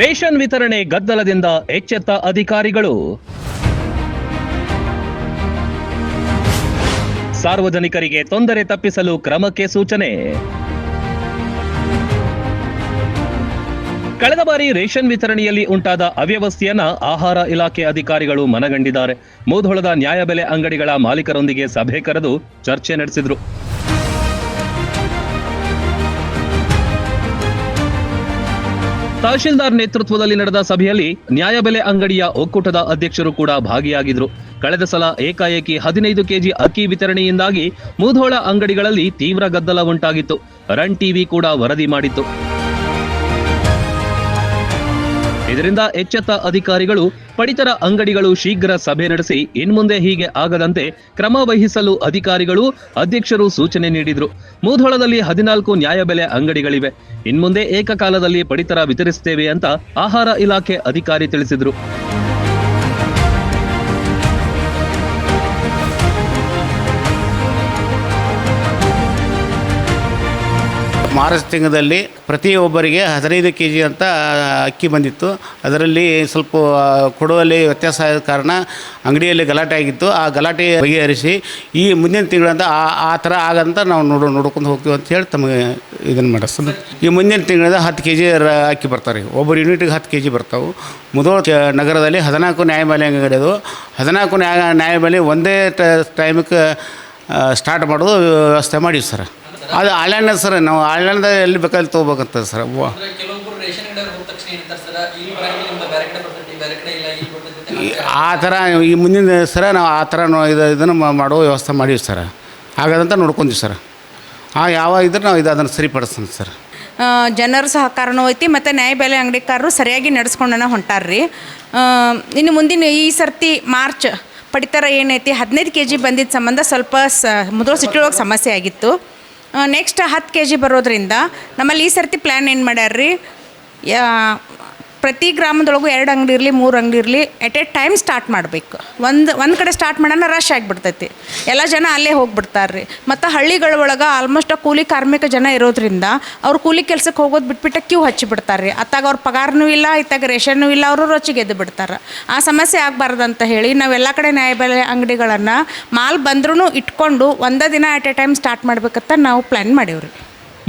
Ration ವಿತರಣೆ ಗದ್ದಲದಿಂದ ಎಚ್ಚೆತ್ತ ಅಧಿಕಾರಿಗಳು. ಸಾರ್ವಜನಿಕರಿಗೆ ತೊಂದರೆ ತಪ್ಪಿಸಲು ಕ್ರಮಕ್ಕೆ ಸೂಚನೆ. ಕಳೆದ ಬಾರಿ ರೇಷನ್ ವಿತರಣೆಯಲ್ಲಿ ಉಂಟಾದ ಅವ್ಯವಸ್ಥೆಯನ್ನ ಆಹಾರ ಇಲಾಖೆ ಅಧಿಕಾರಿಗಳು ಮನಗಂಡಿದ್ದಾರೆ. ಮೂಧೋಳದ ನ್ಯಾಯಬೆಲೆ ಅಂಗಡಿಗಳ ಮಾಲೀಕರೊಂದಿಗೆ ಸಭೆ ಕರೆದು ಚರ್ಚೆ ನಡೆಸಿದ್ರು. ತಹಶೀಲ್ದಾರ್ ನೇತೃತ್ವದಲ್ಲಿ ನಡೆದ ಸಭೆಯಲ್ಲಿ ನ್ಯಾಯಬೆಲೆ ಅಂಗಡಿಯ ಒಕ್ಕೂಟದ ಅಧ್ಯಕ್ಷರು ಕೂಡ ಭಾಗಿಯಾಗಿದ್ರು. ಕಳೆದ ಸಲ ಏಕಾಏಕಿ ಹದಿನೈದು ಕೆಜಿ ಅಕ್ಕಿ ವಿತರಣೆಯಿಂದಾಗಿ ಮೂಧೋಳ ಅಂಗಡಿಗಳಲ್ಲಿ ತೀವ್ರ ಗದ್ದಲ ಉಂಟಾಗಿತ್ತು. ರನ್ ಟಿವಿ ಕೂಡ ವರದಿ ಮಾಡಿತ್ತು. ಇದರಿಂದ ಎಚ್ಚೆತ್ತ ಅಧಿಕಾರಿಗಳು, ಪಡಿತರ ಅಂಗಡಿಗಳು ಶೀಘ್ರ ಸಭೆ ನಡೆಸಿ, ಇನ್ಮುಂದೆ ಹೀಗೆ ಆಗದಂತೆ ಕ್ರಮ ವಹಿಸಲು ಅಧಿಕಾರಿಗಳು, ಅಧ್ಯಕ್ಷರು ಸೂಚನೆ ನೀಡಿದ್ರು. ಮೂಧೋಳದಲ್ಲಿ ಹದಿನಾಲ್ಕು ನ್ಯಾಯಬೆಲೆ ಅಂಗಡಿಗಳಿವೆ. ಇನ್ಮುಂದೆ ಏಕಕಾಲದಲ್ಲಿ ಪಡಿತರ ವಿತರಿಸುತ್ತೇವೆ ಅಂತ ಆಹಾರ ಇಲಾಖೆ ಅಧಿಕಾರಿ ತಿಳಿಸಿದ್ರು. ಮಾರ್ಚ್ ತಿಂಗಳಲ್ಲಿ ಪ್ರತಿಯೊಬ್ಬರಿಗೆ ಹದಿನೈದು ಕೆ ಜಿ ಅಂತ ಅಕ್ಕಿ ಬಂದಿತ್ತು. ಅದರಲ್ಲಿ ಸ್ವಲ್ಪ ಕೊಡುವಲ್ಲಿ ವ್ಯತ್ಯಾಸ ಆದ ಕಾರಣ ಅಂಗಡಿಯಲ್ಲಿ ಗಲಾಟೆ ಆಗಿತ್ತು. ಆ ಗಲಾಟೆ ಬಗೆಹರಿಸಿ ಈ ಮುಂದಿನ ತಿಂಗಳಿಂದ ಆ ಆ ಥರ ಆಗಂತ ನಾವು ನೋಡು, ನೋಡ್ಕೊಂಡು ಹೋಗ್ತೀವಿ ಅಂತ ಹೇಳಿ ತಮಗೆ ಇದನ್ನು ಮಾಡಿಸ್ತದೆ ಈ ಮುಂದಿನ ತಿಂಗಳಿಂದ ಹತ್ತು ಕೆ ಜಿ ಅಕ್ಕಿ ಬರ್ತಾರೆ. ಒಬ್ಬರು ಯೂನಿಟ್ಗೆ ಹತ್ತು ಕೆ ಜಿ ಬರ್ತಾವೆ ಮುದೋಳ ನಗರದಲ್ಲಿ ಹದಿನಾಲ್ಕು ನ್ಯಾಯಮಾಲಯ ಅಂಗಡಿಯದು ಹದಿನಾಲ್ಕು ನ್ಯಾಯ ನ್ಯಾಯಮಾಲಯ ಒಂದೇ ಟೈಮಕ್ಕೆ ಸ್ಟಾರ್ಟ್ ಮಾಡೋದು ವ್ಯವಸ್ಥೆ ಮಾಡಿ ಸರ್ ಅದು ಹಳೆಣ್ಣ ಸರ್ ನಾವು ಆನ್ಲೈನ್ದಾಗ ಎಲ್ಲಿ ಬೇಕಾದ್ರೆ ತೊಗೋಬೇಕಂತ ಸರ್ ಆ ಥರ ಈ ಮುಂದಿನ ಸರ ನಾವು ಆ ಥರ ಇದು ಇದನ್ನು ಮಾಡೋ ವ್ಯವಸ್ಥೆ ಮಾಡೀವಿ ಸರ್. ಹಾಗಾದಂತ ನೋಡ್ಕೊಂತೀವಿ ಸರ್. ಆ ಯಾವ ಇದ್ರೆ ನಾವು ಇದು ಅದನ್ನು ಸರಿಪಡಿಸ್ತೀನಿ ಸರ್. ಜನರ ಸಹಕಾರನೂ ಐತಿ ಮತ್ತು ನ್ಯಾಯಬೆಲೆ ಅಂಗಡಿಕಾರರು ಸರಿಯಾಗಿ ನಡೆಸ್ಕೊಂಡನ ಹೊಂಟಾರ್ರಿ. ರೀ ಇನ್ನು ಮುಂದಿನ ಈ ಸರ್ತಿ ಮಾರ್ಚ್ ಪಡಿತರ ಏನೈತಿ ಹದಿನೈದು ಕೆ ಜಿ ಬಂದಿದ್ದ ಸಂಬಂಧ ಸ್ವಲ್ಪ ಸ ಮುದೋಳ ಸಿಟಿ ಒಳಗೆ ಸಮಸ್ಯೆ ಆಗಿತ್ತು. ನೆಕ್ಸ್ಟ್ ಹತ್ತು ಕೆ ಜಿ ಬರೋದ್ರಿಂದ ನಮ್ಮಲ್ಲಿ ಈ ಸರ್ತಿ ಪ್ಲ್ಯಾನ್ ಏನು ಮಾಡ್ಯಾರ್ರಿ? ಯಾ ಪ್ರತಿ ಗ್ರಾಮದೊಳಗೂ ಎರಡು ಅಂಗಡಿ ಇರಲಿ, ಮೂರು ಅಂಗಡಿ ಇರಲಿ ಎಟ್ ಎ ಟೈಮ್ ಸ್ಟಾರ್ಟ್ ಮಾಡಬೇಕು. ಒಂದು ಒಂದು ಕಡೆ ಸ್ಟಾರ್ಟ್ ಮಾಡೋಣ ರಶ್ ಆಗಿಬಿಡ್ತೈತಿ. ಎಲ್ಲ ಜನ ಅಲ್ಲೇ ಹೋಗ್ಬಿಡ್ತಾರೆ ರೀ ಮತ್ತು ಹಳ್ಳಿಗಳ ಒಳಗೆ ಆಲ್ಮೋಸ್ಟ್ ಕೂಲಿ ಕಾರ್ಮಿಕ ಜನ ಇರೋದ್ರಿಂದ ಅವ್ರು ಕೂಲಿ ಕೆಲ್ಸಕ್ಕೆ ಹೋಗೋದು ಬಿಟ್ಬಿಟ್ಟು ಕ್ಯೂ ಹಚ್ಚಿಬಿಡ್ತಾರೆ ರೀ ಅತ್ತಾಗ ಅವ್ರ ಪಗಾರನೂ ಇಲ್ಲ, ಇತ್ತಾಗ ರೇಷನ್ನೂ ಇಲ್ಲ, ಅವರು ರೊಚ್ಚಿಗೆ ಎದ್ದು ಬಿಡ್ತಾರೆ ಆ ಸಮಸ್ಯೆ ಆಗಬಾರ್ದಂತ ಹೇಳಿ ನಾವೆಲ್ಲ ಕಡೆ ನ್ಯಾಯಬೆಲೆ ಅಂಗಡಿಗಳನ್ನು ಮಾಲ್ ಬಂದ್ರೂ ಇಟ್ಕೊಂಡು ಒಂದೇ ದಿನ ಎಟ್ ಎ ಟೈಮ್ ಸ್ಟಾರ್ಟ್ ಮಾಡ್ಬೇಕಂತ ನಾವು ಪ್ಲ್ಯಾನ್ ಮಾಡೀವ್ರಿ.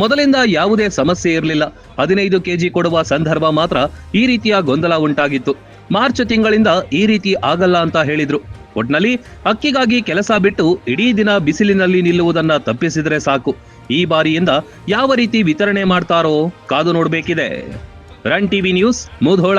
ಮೊದಲಿಂದ ಯಾವುದೇ ಸಮಸ್ಯೆ ಇರಲಿಲ್ಲ. ಹದಿನೈದು ಕೆಜಿ ಕೊಡುವ ಸಂದರ್ಭ ಮಾತ್ರ ಈ ರೀತಿಯ ಗೊಂದಲ ಉಂಟಾಗಿತ್ತು. ಮಾರ್ಚ್ ತಿಂಗಳಿಂದ ಈ ರೀತಿ ಆಗಲ್ಲ ಅಂತ ಹೇಳಿದ್ರು. ಒಟ್ನಲ್ಲಿ ಅಕ್ಕಿಗಾಗಿ ಕೆಲಸ ಬಿಟ್ಟು ಇಡೀ ದಿನ ಬಿಸಿಲಿನಲ್ಲಿ ನಿಲ್ಲುವುದನ್ನ ತಪ್ಪಿಸಿದ್ರೆ ಸಾಕು. ಈ ಬಾರಿಯಿಂದ ಯಾವ ರೀತಿ ವಿತರಣೆ ಮಾಡ್ತಾರೋ ಕಾದು ನೋಡ್ಬೇಕಿದೆ. Run TV news Mudhol.